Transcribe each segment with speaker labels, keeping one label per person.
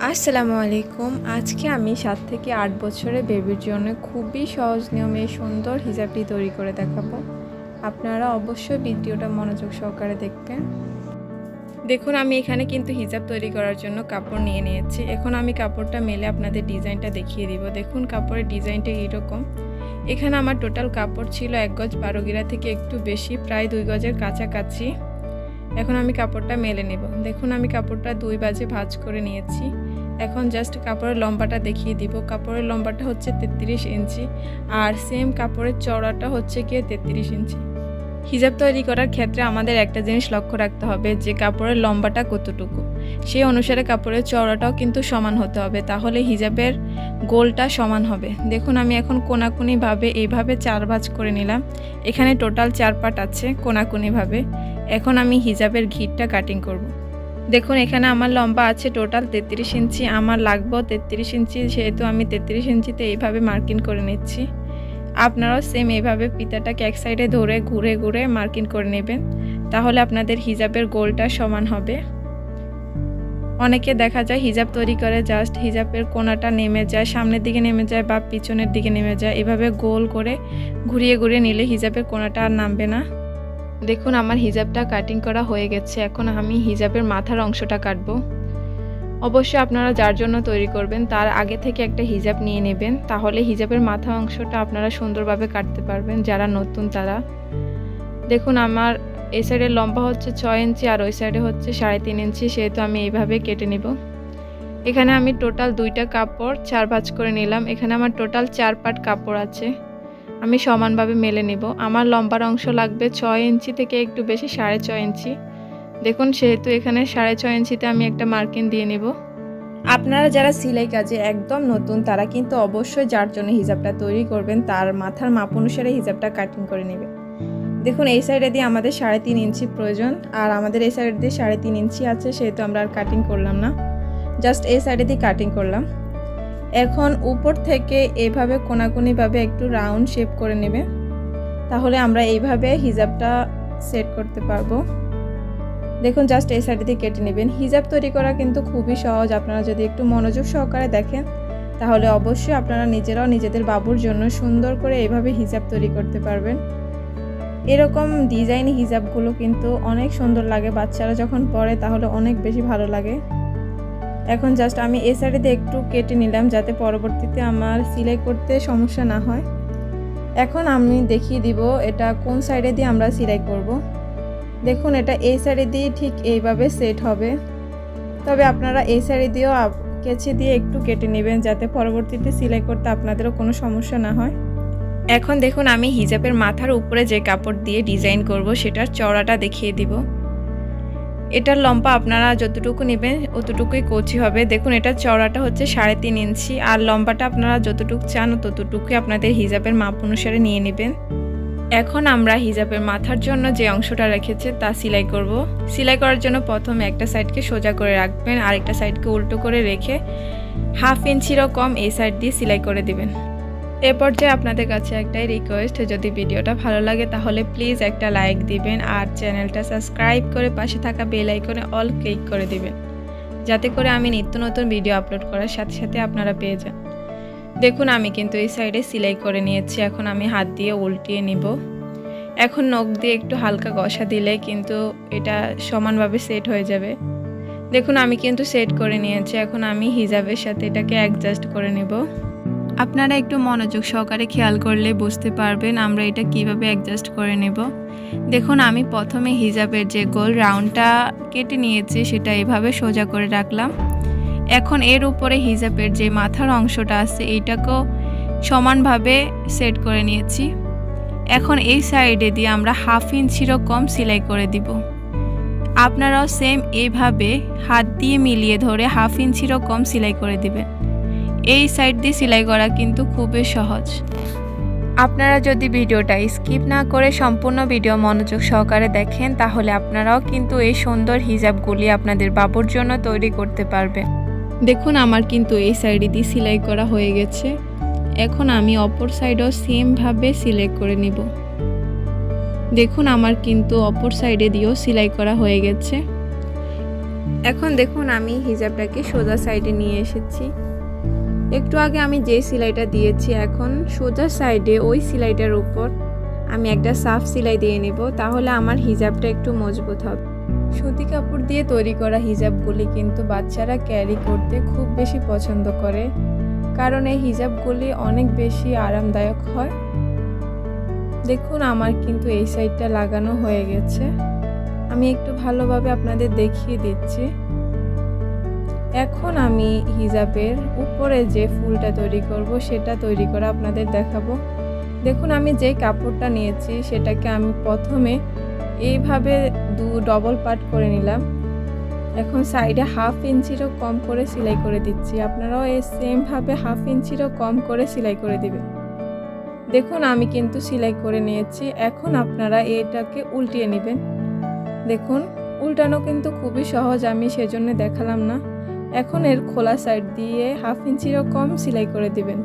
Speaker 1: আসসালামু আলাইকুম আজকে আমি সাত থেকে আট বছরের বেবির জন্য খুবই সহজ নিয়মে সুন্দর হিজাবটি তৈরি করে দেখাবো। আপনারা অবশ্যই ভিডিওটা মনোযোগ সহকারে দেখবেন। দেখুন, আমি এখানে কিন্তু হিজাব তৈরি করার জন্য কাপড় নিয়ে নিয়েছি। এখন আমি কাপড়টা মেলে আপনাদের ডিজাইনটা দেখিয়ে দিব। দেখুন, কাপড়ের ডিজাইনটা এইরকম। এখানে আমার টোটাল কাপড় ছিল এক গজ বারো গিরা থেকে একটু বেশি, প্রায় দুই গজের কাছাকাছি। এখন আমি কাপড়টা মেলে নেব। দেখুন, আমি কাপড়টা দুই বাজে ভাজ করে নিয়েছি। এখন জাস্ট কাপড়ের লম্বাটা দেখিয়ে দিব। কাপড়ের লম্বাটা হচ্ছে তেত্রিশ ইঞ্চি আর সেম কাপড়ের চওড়াটা হচ্ছে গিয়ে তেত্রিশ ইঞ্চি। হিজাব তৈরি করার ক্ষেত্রে আমাদের একটা জিনিস লক্ষ্য রাখতে হবে যে কাপড়ের লম্বাটা কতটুকু। সেই অনুসারে কাপড়ের চওড়াটাও কিন্তু সমান হতে হবে, তাহলে হিজাবের গোলটা সমান হবে। দেখুন, আমি এখন কোনাকুনিভাবে এইভাবে চার ভাঁজ করে নিলাম। এখানে টোটাল চার পাট আছে কোনাকুনিভাবে। এখন আমি হিজাবের ঘিরটা কাটিং করব। দেখুন, এখানে আমার লম্বা আছে টোটাল তেত্রিশ ইঞ্চি, আমার লাগবেও তেত্রিশ ইঞ্চি, সেহেতু আমি তেত্রিশ ইঞ্চিতে এইভাবে মার্কিং করে নিচ্ছি। আপনারাও সেম এইভাবে পিতাটাকে এক সাইডে ধরে ঘুরে ঘুরে মার্কিং করে নেবেন, তাহলে আপনাদের হিজাবের গোলটা সমান হবে। অনেকে দেখা যায় হিজাব তৈরি করে জাস্ট হিজাবের কোনাটা নেমে যায়, সামনের দিকে নেমে যায় বা পিছনের দিকে নেমে যায়, এভাবে গোল করে ঘুরিয়ে ঘুরিয়ে নিলে হিজাবের কোনাটা আর নামবে না। দেখুন, আমার হিজাবটা কাটিং করা হয়ে গেছে। এখন আমি হিজাবের মাথার অংশটা কাটবো। অবশ্যই আপনারা যার জন্য তৈরি করবেন, তার আগে থেকে একটা হিজাব নিয়ে নেবেন। তাহলে হিজাবের মাথা অংশটা আপনারা সুন্দরভাবে কাটতে পারবেন, যারা নতুন তারা। দেখুন, আমার এই সাইডে লম্বা হচ্ছে ছয় ইঞ্চি আর ওই সাইডে হচ্ছে সাড়ে তিন ইঞ্চি, সেহেতু আমি এইভাবে কেটে নেব। এখানে আমি টোটাল দুইটা কাপড় চার ভাঁজ করে নিলাম। এখানে আমার টোটাল চার পাট কাপড় আছে। আমি সমানভাবে মেলে নেব। আমার লম্বার অংশ লাগবে ছয় ইঞ্চি থেকে একটু বেশি, সাড়ে ছয় ইঞ্চি। দেখুন, সেহেতু এখানে সাড়ে ছয় ইঞ্চিতে আমি একটা মার্কিং দিয়ে নেব। আপনারা যারা সিলাই কাজে একদম নতুন, তারা কিন্তু অবশ্যই যার জন্য হিজাবটা তৈরি করবেন, তার মাথার মাপ অনুসারে হিজাবটা কাটিং করে নেবে। দেখুন, এই সাইডে দিয়ে আমাদের সাড়ে তিন ইঞ্চি প্রয়োজন, আর আমাদের এই সাইডে দিয়ে সাড়ে তিন ইঞ্চি আছে, সেহেতু আমরা আর কাটিং করলাম না। জাস্ট এই সাইডে দিয়ে কাটিং করলাম। এখন উপর থেকে এভাবে কোনাকুনিভাবে একটু রাউন্ড শেপ করে নেবে। তাহলে আমরা এইভাবে হিজাবটা সেট করতে পারব। দেখুন জাস্ট এই সাইড দিয়ে কেটে নেবেন। হিজাব তৈরি করা কিন্তু খুবই সহজ। আপনারা যদি একটু মনোযোগ সহকারে দেখেন, তাহলে অবশ্যই আপনারা নিজেরাও নিজেদের বাবুর জন্য সুন্দর করে এইভাবে হিজাব তৈরি করতে পারবেন। এরকম ডিজাইন হিজাবগুলো কিন্তু অনেক সুন্দর লাগে। বাচ্চারা যখন পরে, তাহলে অনেক বেশি ভালো লাগে। এখন জাস্ট আমি এ সাইডে একটু কেটে নিলাম যাতে পরবর্তীতে আমার সিলাই করতে সমস্যা না হয়। এখন আমি দেখিয়ে দিব এটা কোন সাইডে দিয়ে আমরা সিলাই করব। দেখুন এটা এই সাইডে দিয়ে ঠিক এইভাবে সেট হবে। তবে আপনারা এই সাইডে দিয়েও কেচি দিয়ে একটু কেটে নেবেন যাতে পরবর্তীতে সিলাই করতে আপনাদেরও কোনো সমস্যা না হয়। এখন দেখুন আমি হিজাবের মাথার উপরে যে কাপড় দিয়ে ডিজাইন করব সেটার চওড়াটা দেখিয়ে দিব। এটার লম্বা আপনারা যতটুকু নেবেন অতটুকুই কচি হবে। দেখুন এটার চওড়াটা হচ্ছে সাড়ে তিন ইঞ্চি আর লম্বাটা আপনারা যতটুকু চান ততটুকুই আপনাদের হিজাবের মাপ অনুসারে নিয়ে নেবেন। এখন আমরা হিজাবের মাথার জন্য যে অংশটা রেখেছে তা সেলাই করব। সেলাই করার জন্য প্রথমে একটা সাইডকে সোজা করে রাখবেন, আরেকটা সাইডকে উল্টো করে রেখে হাফ ইঞ্চিরও কম এই সাইড দিয়ে সেলাই করে দিবেন। এ পর্যায়ে আপনাদের কাছে একটাই রিকোয়েস্ট যদি ভিডিওটা ভালো লাগে তাহলে প্লিজ একটা লাইক দিবেন আর চ্যানেলটা সাবস্ক্রাইব করে পাশে থাকা বেল আইকনে অল ক্লিক করে দিবেন। যাতে করে আমি নিত্য নতুন ভিডিও আপলোড করার সাথে সাথে আপনারা পেয়ে যান। দেখুন, আমি কিন্তু এই সাইডে সেলাই করে নিয়েছি। এখন আমি হাত দিয়ে উল্টিয়ে নিব। এখন নখ দিয়ে একটু হালকা ঘষা দিলে কিন্তু এটা সমানভাবে সেট হয়ে যাবে। দেখুন, আমি কিন্তু সেট করে নিয়েছি। এখন আমি হিজাবের সাথে এটাকে অ্যাডজাস্ট করে নেব। আপনারা একটু মনোযোগ সহকারে খেয়াল করলে বুঝতে পারবেন আমরা এটা কীভাবে অ্যাডজাস্ট করে নেব। দেখুন, আমি প্রথমে হিজাবের যে গোল রাউন্ডটা কেটে নিয়েছি, সেটা এভাবে সোজা করে রাখলাম। এখন এর উপরে হিজাবের যে মাথার অংশটা আছে এইটাকেও সমানভাবে সেট করে নিয়েছি। এখন এই সাইডে দিয়ে আমরা হাফ ইঞ্চিরও কম সেলাই করে দিব। আপনারাও সেম এইভাবে হাত দিয়ে মিলিয়ে ধরে হাফ ইঞ্চিরও কম সেলাই করে দিবেন। এই সাইড দিয়ে সেলাই করা কিন্তু খুবই সহজ। আপনারা যদি ভিডিওটা স্কিপ না করে সম্পূর্ণ ভিডিও মনোযোগ সহকারে দেখেন তাহলে আপনারাও কিন্তু এই সুন্দর হিজাবগুলি আপনাদের বাবুর জন্য তৈরি করতে পারবেন। দেখুন আমার কিন্তু এই সাইডে দিয়ে সেলাই করা হয়ে গেছে। এখন আমি অপর সাইডও সেমভাবে সিলাই করে নিব। দেখুন আমার কিন্তু অপর সাইডে দিয়েও সেলাই করা হয়ে গেছে। এখন দেখুন আমি হিজাবটাকে সোজা সাইডে নিয়ে এসেছি। একটু আগে আমি যে সেলাইটা দিয়েছি, এখন সোজা সাইডে ওই সেলাইটার উপর আমি একটা সাফ সেলাই দিয়ে নেব, তাহলে আমার হিজাবটা একটু মজবুত হবে। সুতি কাপড় দিয়ে তৈরি করা হিজাবগুলি কিন্তু বাচ্চারা ক্যারি করতে খুব বেশি পছন্দ করে, কারণ এই হিজাবগুলি অনেক বেশি আরামদায়ক হয়। দেখুন, আমার কিন্তু এই সাইডটা লাগানো হয়ে গেছে। আমি একটু ভালোভাবে আপনাদের দেখিয়ে দিচ্ছি। এখন আমি হিজাবের উপরে যে ফুলটা তৈরি করব, সেটা তৈরি করে আপনাদের দেখাবো। দেখুন, আমি যে কাপড়টা নিয়েছি, সেটাকে আমি প্রথমে এইভাবে দু ডবল পার্ট করে নিলাম। এখন সাইডে হাফ ইঞ্চিরও কম করে সেলাই করে দিচ্ছি। আপনারাও এই সেমভাবে হাফ ইঞ্চিরও কম করে সেলাই করে দিবেন। দেখুন, আমি কিন্তু সেলাই করে নিয়েছি। এখন আপনারা এটাকে উল্টিয়ে নেবেন। দেখুন, উল্টানো কিন্তু খুবই সহজ, আমি সেজন্য দেখালাম না। এখন এর খোলা সাইড দিয়ে হাফ ইঞ্চিরও কম সেলাই করে দিবেন।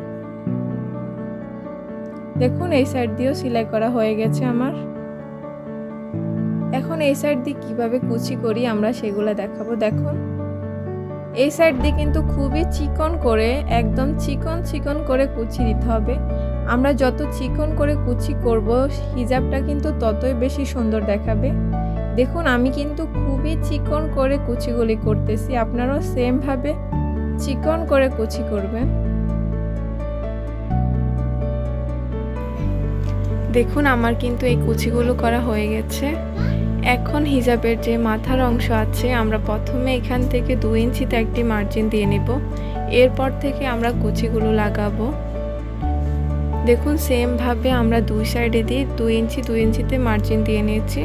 Speaker 1: দেখুন, এই সাইড দিয়েও সেলাই করা হয়ে গেছে আমার। এখন এই সাইড দিয়ে কীভাবে কুচি করি আমরা সেগুলো দেখাবো। দেখুন, এই সাইড দিয়ে কিন্তু খুবই চিকন করে, একদম চিকন চিকন করে কুচি দিতে হবে। আমরা যত চিকন করে কুচি করব, হিজাবটা কিন্তু ততই বেশি সুন্দর দেখাবে। দেখুন, আমি কিন্তু খুবই চিকন করে কুচিগুলি করতেছি। আপনারাও সেমভাবে চিকন করে কুচি করবেন। দেখুন, আমার কিন্তু এই কুচিগুলো করা হয়ে গেছে। এখন হিজাবের যে মাথার অংশ আছে, আমরা প্রথমে এখান থেকে দু ইঞ্চিতে একটি মার্জিন দিয়ে নেব। এরপর থেকে আমরা কুচিগুলো লাগাবো। দেখুন, সেমভাবে আমরা দুই সাইডে দিয়ে দুই ইঞ্চি দুই ইঞ্চিতে মার্জিন দিয়ে নিয়েছি।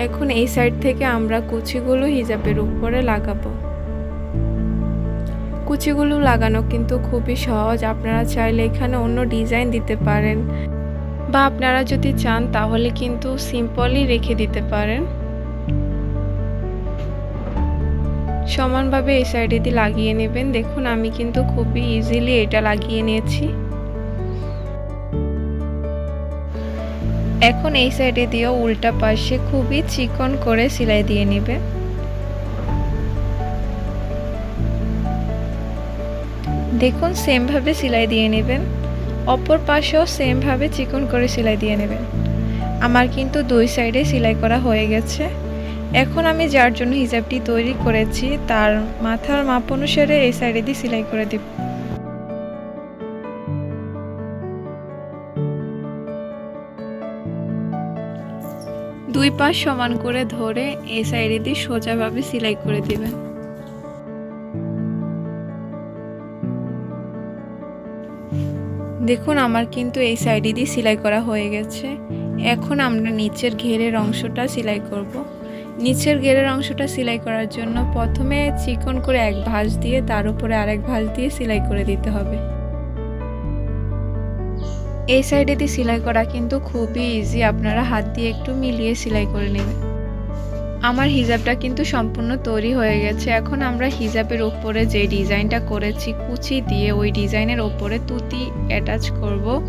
Speaker 1: এখন এই সাইড থেকে আমরা কুচিগুলো হিজাবের উপরে লাগাবো। কুচিগুলো লাগানো কিন্তু খুবই সহজ। আপনারা চাইলে এখানে অন্য ডিজাইন দিতে পারেন। বা আপনারা যদি চান, তাহলে কিন্তু সিম্পলই রেখে দিতে পারেন। সমানভাবে এই সাইডে দিয়ে লাগিয়ে নেবেন। দেখুন, আমি কিন্তু খুবই ইজিলি এটা লাগিয়ে নিয়েছি। এখন এই সাইডে দিয়েও উল্টা পাশে খুবই চিকন করে সেলাই দিয়ে নেবে। দেখুন সেমভাবে সেলাই দিয়ে নেবেন। অপর পাশেও সেমভাবে চিকন করে সেলাই দিয়ে নেবেন। আমার কিন্তু দুই সাইডে সেলাই করা হয়ে গেছে। এখন আমি যার জন্য হিজাবটি তৈরি করেছি, তার মাথার মাপ অনুসারে এই সাইডে দিয়ে সেলাই করে দেব। দুই পাশ সমান করে ধরে এই সাইডে দিয়ে সোজাভাবে সেলাই করে দিবেন। দেখুন, আমার কিন্তু এই সাইডে দিয়ে সেলাই করা হয়ে গেছে। এখন আমরা নিচের ঘেরের অংশটা সেলাই করব। নিচের ঘেরের অংশটা সেলাই করার জন্য প্রথমে চিকন করে এক ভাঁজ দিয়ে তার উপরে আরেক ভাঁজ দিয়ে সেলাই করে দিতে হবে। এই সাইডে দিয়ে সেলাই করা কিন্তু খুবই ইজি আপনারা হাত দিয়ে একটু মিলিয়ে সেলাই করে নেবেন। আমার হিজাবটা কিন্তু সম্পূর্ণ তৈরি হয়ে গেছে। এখন আমরা হিজাবের ওপরে যে ডিজাইনটা করেছি, কুচি দিয়ে ওই ডিজাইনের ওপরে তুতি অ্যাটাচ করব।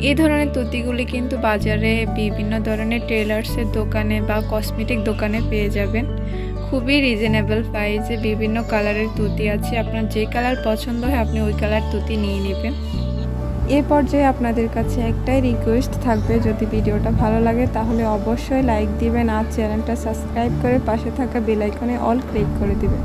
Speaker 1: এই ধরনের তুতিগুলি কিন্তু বাজারে বিভিন্ন ধরনের টেলার্সের দোকানে বা কসমেটিক দোকানে পেয়ে যাবেন। খুবই রিজনেবল প্রাইসে বিভিন্ন কালারের তুতি আছে। আপনার যে কালার পছন্দ হয়, আপনি ওই কালার তুতি নিয়ে নেবেন। এ পর্যায়ে আপনাদের কাছে একটাই রিকোয়েস্ট থাকবে, যদি ভিডিওটা ভালো লাগে তাহলে অবশ্যই লাইক দিবেন আর চ্যানেলটা সাবস্ক্রাইব করে পাশে থাকা বেলাইকনে অল ক্লিক করে দিবেন।